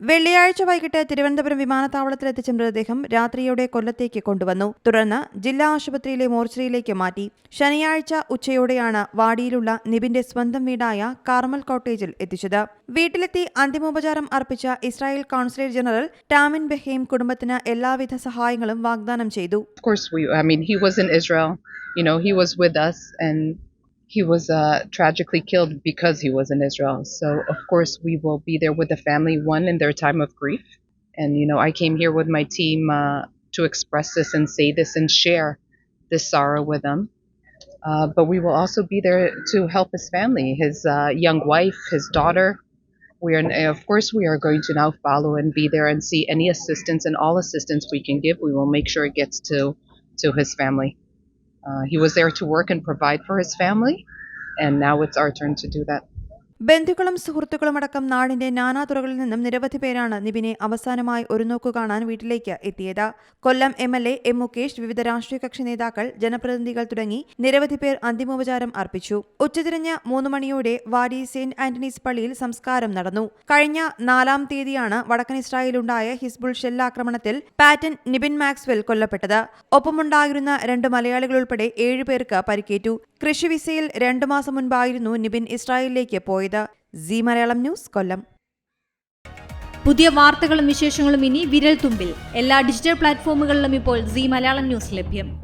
വെള്ളിയാഴ്ച വൈകിട്ട് തിരുവനന്തപുരം വിമാനത്താവളത്തിലെത്തിച്ച മൃതദേഹം രാത്രിയോടെ കൊല്ലത്തേക്ക് കൊണ്ടുവന്നു. തുടർന്ന് ജില്ലാ ആശുപത്രിയിലെ മോർച്ചറിയിലേക്ക് മാറ്റി. ശനിയാഴ്ച ഉച്ചയോടെയാണ് വാടിയിലുള്ള നിബിന്റെ സ്വന്തം വീടായ കാർമൽ കോട്ടേജിൽ എത്തിച്ചത്. വീട്ടിലെത്തി അന്തിമോപചാരം അർപ്പിച്ച Israel consulate general Tammy Ben Haim കുടുംബത്തിന് എല്ലാവിധ സഹായങ്ങളും വാഗ്ദാനം ചെയ്തു. He was uh, tragically killed because he was in Israel. So, of course, we will be there with the family. One in their time of grief, and you know, I came here with my team uh, to express this and say this and share this sorrow with them. Uh, but we will also be there to help his family, his uh, young wife, his daughter. We are, of course, we are going to now follow and be there and see any assistance and all assistance we can give. We will make sure it gets to to his family. Uh, he was there to work and provide for his family, and now it's our turn to do that. ബന്ധുക്കളും സുഹൃത്തുക്കളും അടക്കം നാടിന്റെ നാനാതുറകളിൽ നിന്നും നിരവധി പേരാണ് നിബിനെ അവസാനമായി ഒരു നോക്കു കാണാൻ വീട്ടിലേക്ക് എത്തിയത്. Kollam M L A M Mukesh വിവിധ രാഷ്ട്രീയ കക്ഷി നേതാക്കൾ ജനപ്രതിനിധികൾ തുടങ്ങി നിരവധി പേർ അന്തിമോപചാരം അർപ്പിച്ചു. ഉച്ചതിരിഞ്ഞ് മൂന്ന് മണിയോടെ വാരി സെന്റ് ആന്റണീസ് പള്ളിയിൽ സംസ്കാരം നടന്നു. കഴിഞ്ഞ നാലാം തീയതിയാണ് വടക്കൻ ഇസ്രായേലുണ്ടായ ഹിസ്ബുൾ ഷെല്ലാക്രമണത്തിൽ പാറ്റൻ നിബിൻ മാക്സ്വെൽ കൊല്ലപ്പെട്ടത്. ഒപ്പമുണ്ടായിരുന്ന രണ്ട് മലയാളികൾ ഉൾപ്പെടെ ഏഴുപേർക്ക് പരിക്കേറ്റു. കൃഷി വിസയിൽ രണ്ടു മാസം മുൻപായിരുന്നു നിബിൻ ഇസ്രായേലിലേക്ക് പോയത്. C Malayalam news Kollam. പുതിയ വാർത്തകളും വിശേഷങ്ങളും ഇനി വിരൽ തുമ്പിൽ എല്ലാ ഡിജിറ്റൽ പ്ലാറ്റ്ഫോമുകളിലും ഇപ്പോൾ സി മലയാളം ന്യൂസ് ലഭ്യം.